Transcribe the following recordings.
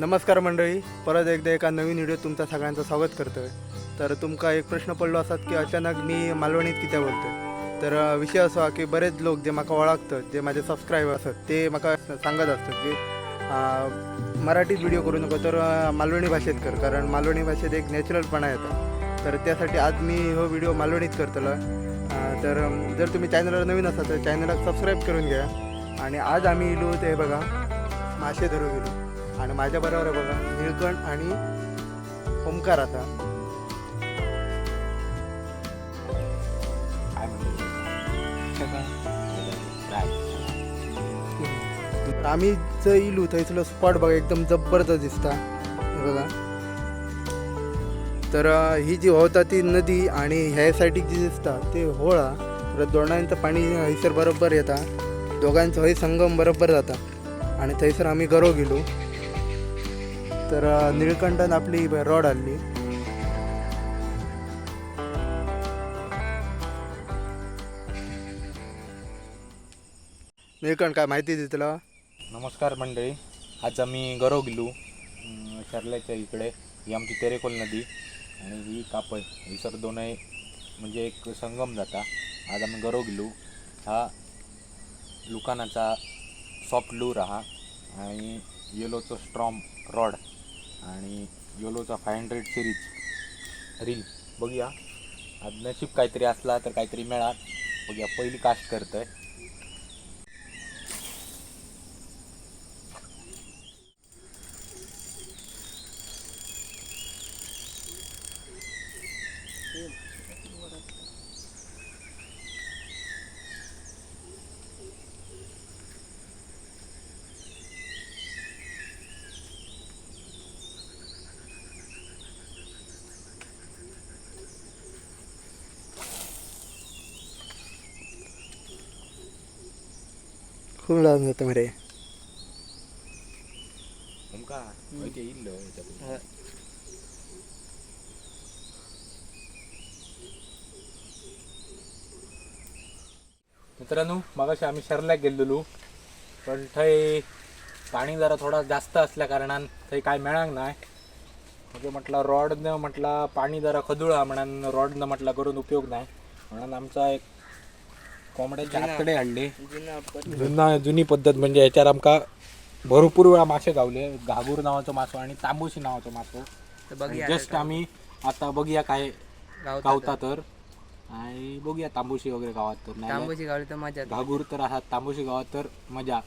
नमस्कार मंडळी. परत एकदा एका नवीन व्हिडिओ तुमचा सगळ्यांचं स्वागत करतोय. तर तुमका एक प्रश्न पडलो असतात की अचानक मी मालवणीत कित्या बोलतोय? तर विषय असा की बरेच लोक जे म्हाका ओळखतात जे माझे सबस्क्रायबर असतात ते म्हाका सांगत असतात की मराठीत व्हिडिओ करू नको तर मालवणी भाषेत कर कारण मालवणी भाषेत एक नॅचरलपणा येतो. तर त्यासाठी आज मी हो व्हिडिओ मालवणीत करतलो. तर जर तुम्ही चॅनलवर नवीन असाल तर चॅनलला सबस्क्राईब करून घ्या. आणि आज आम्ही इलो ते बघा मासे धरू गेलो आणि माझ्या बरोबर आहे बघा निळकंठ आणि ओमकार आता. आम्ही जर इलू थंयसलो स्पॉट बघा एकदम जबरदस्त दिसता. बघा. तर ही जी होता ती नदी आणि ह्या साईडीक जी दिसता ते होळा. तर दोनांचं पाणी हयसर बरोबर येता. दोघांचं हय संगम बरोबर जाता. आणि थंयसर आम्ही गरो गेलो. तर निळकंठन आपली रॉड आणली. निळकंठ काय माहिती दिसला नमस्कार मंडळी. आज आम्ही गरो गेलो शर्ल्याच्या इकडे ही आमची तेरेकोल नदी आणि ही कापड ही सर दोनही म्हणजे एक संगम जाता. आज आम्ही गरो गेलो हा लुकानाचा सॉफ्ट लूर हा आणि येलोचं स्ट्रॉम रॉड आणि योलोचा फाय हंड्रेड सिरीज रील बघूया. आज नशीब काहीतरी असला तर काहीतरी मिळा बघूया पहिली कास्ट करतं आहे याच्यातून मित्रांनो मगाशी आम्ही शरल्याक गेलेलो पण थंय पाणी जरा थोडा जास्त असल्या कारणान थंय काय मेळांक नाही म्हणजे म्हटलं रॉडनं म्हटलं पाणी जरा खदुळा म्हणून रॉडनं म्हटलं करून उपयोग नाही म्हणून आमचा एक कोंबड्याचे हाडले जुना जुनी पद्धत म्हणजे ह्याच्यावर आमका भरपूर वेळा मासे गावले. घागूर नावाचो मासो आणि तांबूशी नावाचो मासो. जस्ट आम्ही आता बघूया काय गावता तर. आणि बघूया तांबूशी वगैरे गावात तर. तांबूची गावली तर मजा घागूर तर आहात तांबूशी गावात तर मजा.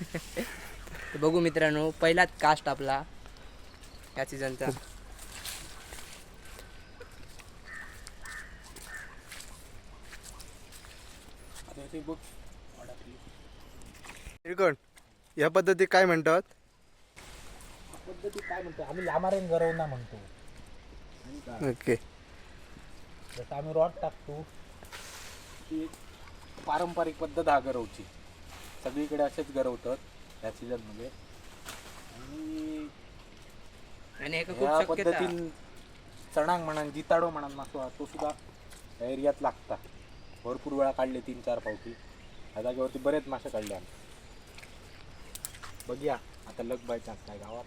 बघू मित्रांनो पहिलाच कास्ट आपला या सीझनचा निळकंठ या पद्धती काय म्हणतात? पद्धती काय म्हणतो आम्ही लामारेन गरवना म्हणतो. ओके. जसं आम्ही रॉड टाकतो ती एक पारंपरिक पद्धत हा गरवची. सगळीकडे असेच गरवतात ह्या सीझनमध्ये आणि आणि एक खूप ह्या शक्यता. पद्धतीन चणांग म्हणा जिताडो म्हणा मासो हा तो सुद्धा त्या एरियात लागता. भरपूर वेळा काढले तीन चार पावटी ह्या जागेवरती बरेच मासे काढले आम्ही. बघूया. आता लग बाय चान्स काय गावात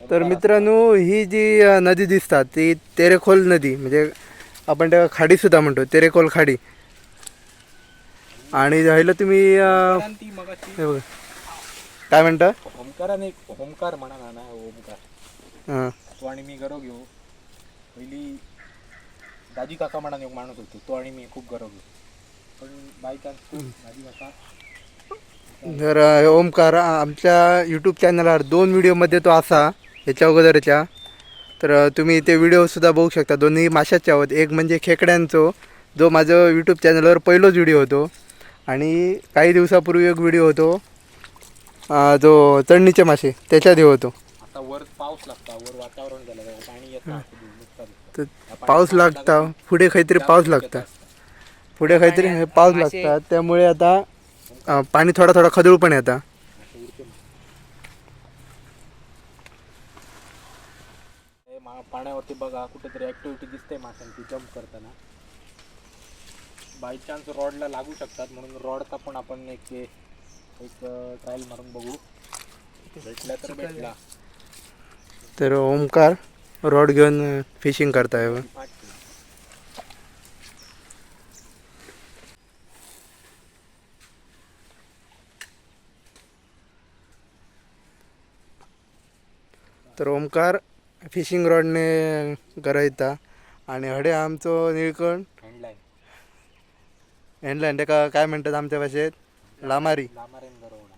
तर मित्रांनो ही जी नदी दिसतात ती तेरेखोल नदी म्हणजे आपण त्या खाडी सुद्धा म्हणतो तेरेखोल खाडी. आणि राहिलं तुम्ही. काय म्हणता? एक ओंकार म्हणा ना हां. तो आणि मी गरव घेऊ. पहिली दाजी काका म्हणा एक माणूस होतो. तो आणि मी खूप गरव घेऊ पण बाय चान्स दाजी काका. तर अ, ओमकार आमच्या यूट्यूब चॅनलवर दोन व्हिडिओमध्ये तो असा ह्याच्या अगोदरच्या. तर तुम्ही ते व्हिडिओसुद्धा बघू शकता. दोन्ही माशाचे आहोत. एक म्हणजे खेकड्यांचो जो माझं यूट्यूब चॅनलवर पहिलोच व्हिडिओ होतो. आणि काही दिवसापूर्वी एक व्हिडिओ होतो जो चढणीचे मासे त्याच्यात हे होतो. आता वर पाऊस लागता. वर वातावरण झालं. पाणी येतं. तर पाऊस लागता पुढे काहीतरी पाऊस लागता. पुढे काहीतरी हे पाऊस लागतात त्यामुळे आता पाणी थोडा थोडा खदूळ पण येता. पाण्यावरती बघा कुठेतरी ऍक्टिव्हिटी दिसते माशांची जम्प करताना. बाय चान्स रॉडला लागू शकतात म्हणून रॉडचा पण आपण एक एक ट्रायल मारून बघू. भेटला तर भेटला. तर ओमकार. रॉड घेऊन फिशिंग करताय. तर ओमकार फिशिंग रॉडने गरयता आणि हडे आमचो निळकण. हँडलाईन हँडलाईन तेका काय म्हणतात आमच्या भाषेत? लामारी लामारेन बरोबर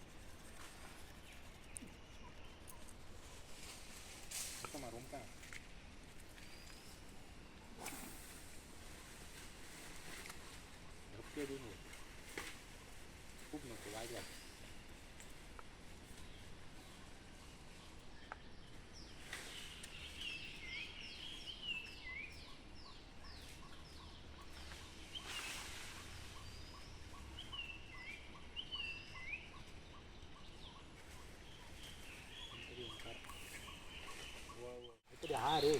खूप नको वाजवा काहीतरी हा रे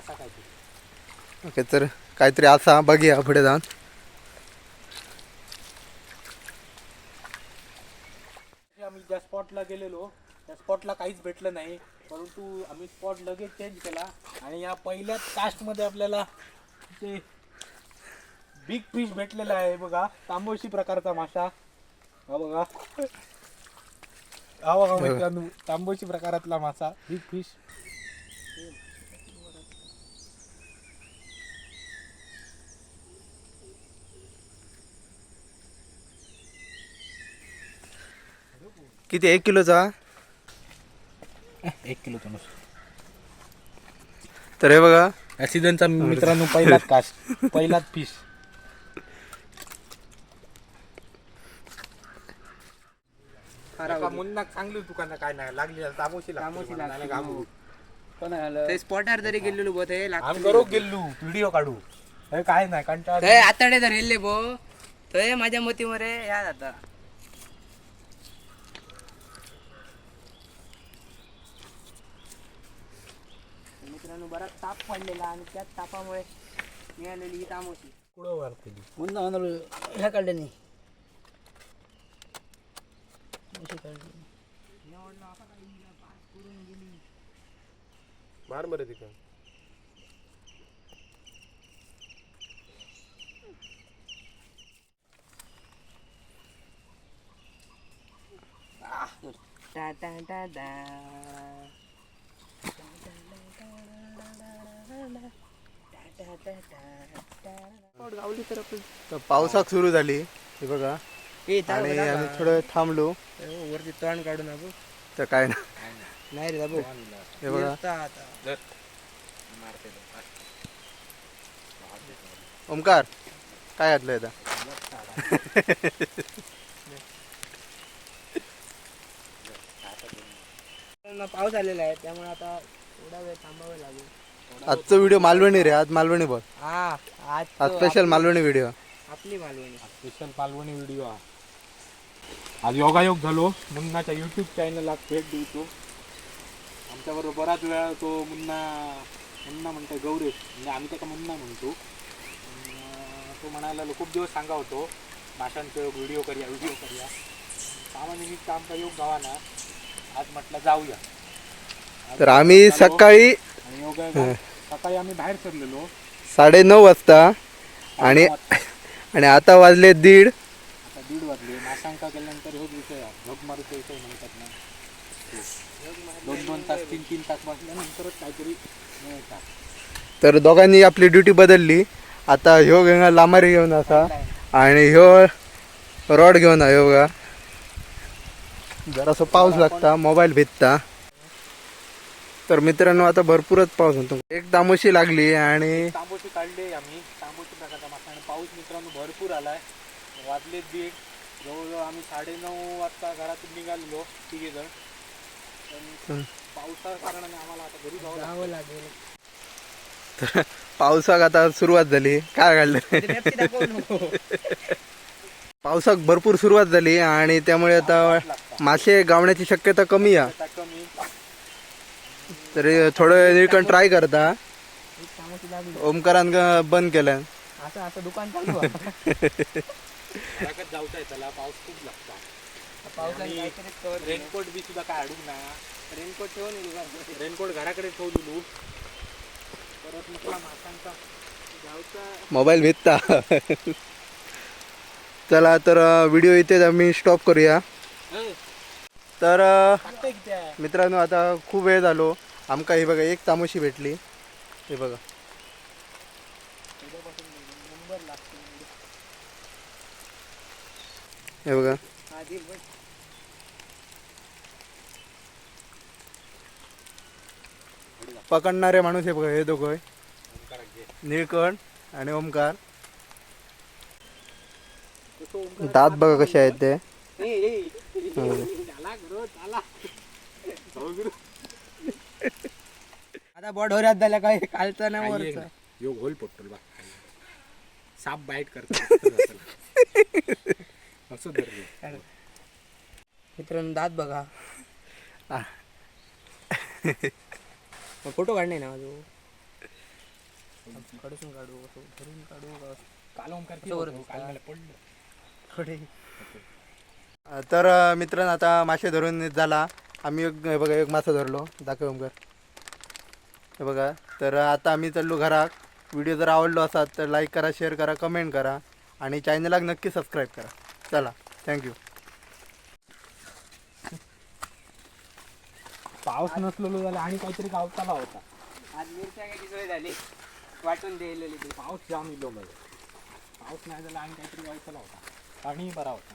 असा असा काहीतरी ओके तर काहीतरी असा बघूया पुढे जाऊन. आम्ही ज्या स्पॉटला गेलेलो त्या स्पॉटला काहीच भेटलं नाही. परंतु आम्ही स्पॉट लगेच चेंज केला. आणि या पहिल्याच कास्टमध्ये आपल्याला ते बिग फिश भेटलेला आहे बघा. तांबोशी प्रकारचा मासा. हा बघा. हा बघा मित्रांनो तांबोशी प्रकारातला मासा बिग फिश किती एक किलोचा? एक किलो तो तर हे बघा. सीझनचा मित्रांनो पहिलाच कास्ट पहिलाच फिश मुन्नाक चांगली दुकान काय नाही लागली तामोशी तामोशी लागते. घाबरू. ते स्पॉटार जरी गेलेलो बो ते आम्ही करू गेलो व्हिडिओ काढू. हे काय नाही कंटाळा थंय आताडे जर हेल्ले बो. थंय माझ्या मती मरे या जाता मित्रांनो बराच ताप पडलेला आणि त्याच तापामुळे मिळालेली ही तामोशी. कुठं वारतेली म्हणून ह्या काढले नाही. मार बरं तिकडं टा टा टा. तर पावसाक सुरू झाली हे बघा. ए, आणि बघा आम्ही? थोडं थांबलो. ए, वरती तोंड काढून आपण तर काय ना. नाही रे बाबू हे बघा. येता आता. ओमकार काय घातलं आता? पाऊस आलेला आहे त्यामुळे आता थोडा वेळ थांबावं लागेल. आजचा व्हिडिओ मालवणी रे आज मालवणी बघ. हा आज स्पेशल मालवणी व्हिडिओ आप- आपली मालवणी. स्पेशल पालवणी व्हिडिओ हा आज योगायोग झालो. मुन्नाच्या यूट्यूब चॅनलला भेट देतो. आमच्याबरोबर बराच वेळा तो मुन्ना मुन्ना म्हणतोय गौरेश. म्हणजे आम्ही त्याचा मुन्ना म्हणतो. अं, तो म्हणाला खूप दिवस सांगा होतो. माशांचं व्हिडिओ करूया व्हिडिओ करूया. कामानिमित्त आमचा योग गावाना. आज म्हटलं जाऊया. तर आम्ही सकाळी आणि सकाळी आम्ही बाहेर सरलेलो साडे नऊ वाजता आणि आणि आता वाजले दीड. आता दीड वाजले. माशांका केल्यानंतर हेच विषय. झोप मारूचा विषय म्हणतात ना. दोन दोन तास तीन तीन तास बसल्यानंतरच काहीतरी मिळतात तर दोघांनी आपली ड्युटी बदलली. आता ह्यो घेऊन लामारी घेऊन असा. आणि ह्यो रॉड घेऊन आहे बघा जरासं पाऊस लागता मोबाईल भेटता तर मित्रांनो आता भरपूरच पाऊस होतो. एक दामोशी लागली आणि तांबोशी काढले आम्ही. तांबोशी प्रकारचा मासा आणि पाऊस मित्रांनो भरपूर आलाय. वाजले दीड. जवळजवळ आम्ही साडेनऊ वाजता घरातून निघालेलो तिघे जण पण पावसा कारणाने आम्हाला आता घरी जावं लागलं. लागेल पावसाक आता सुरुवात झाली. काय काढलं दाखवू नको. पावसाक भरपूर सुरुवात झाली आणि त्यामुळे आता मासे गावण्याची शक्यता कमी आहे. तरी थोडं निळकण ट्राय करता. ओमकारान बंद केलं. असं असं दुकान चालू जाऊचा आहे त्याला. पाऊस खूप लागता. पावसाने रेनकोट बी सुद्धा काय अडूक ना रेनकोट ठेवून? रेनकोट घराकडे ठेवलेलो परत म्हटला मोबाईल भेटता. चला तर व्हिडिओ इथेच आम्ही स्टॉप करूया. तर? मित्रांनो आता खूप वेळ झालो. आमका ही बघा एक तामोशी भेटली. हे बघा. हे बघा. पकडणारे माणूस हे बघा हे दोघं. निळकंठ आणि ओमकार. दात बघा कसे आहेत ते. आता बॉड होऱ्यात झाल्या काय? कालचं नाही वरचं. योग होल पडतो बा. साप बाईट करतो. असं धरले. मित्रांनो दात बघा. मग फोटो काढणे ना माझं. कडसून काढू असं धरून काढू असं वर काल मला पडलं. थोडे. तर मित्रांनो आता मासे धरून झाला. आम्ही एक हे बघा एक मासा धरलो. दाखव ओमकार हे बघा. तर आता आम्ही चाललो घरात. व्हिडिओ जर आवडलो असाल तर लाईक करा शेअर करा कमेंट करा. आणि चॅनलला नक्की सबस्क्राईब करा. चला. थँक्यू पाऊस नसलेलो झाला आणि काहीतरी गावताला होता. आज मिरच्या सोय झाली. वाटून द्यायलेली पाऊस जाम इलो मध्ये पाऊस नाही झाला आणि काहीतरी गावताला होता. पाणी बरा होता.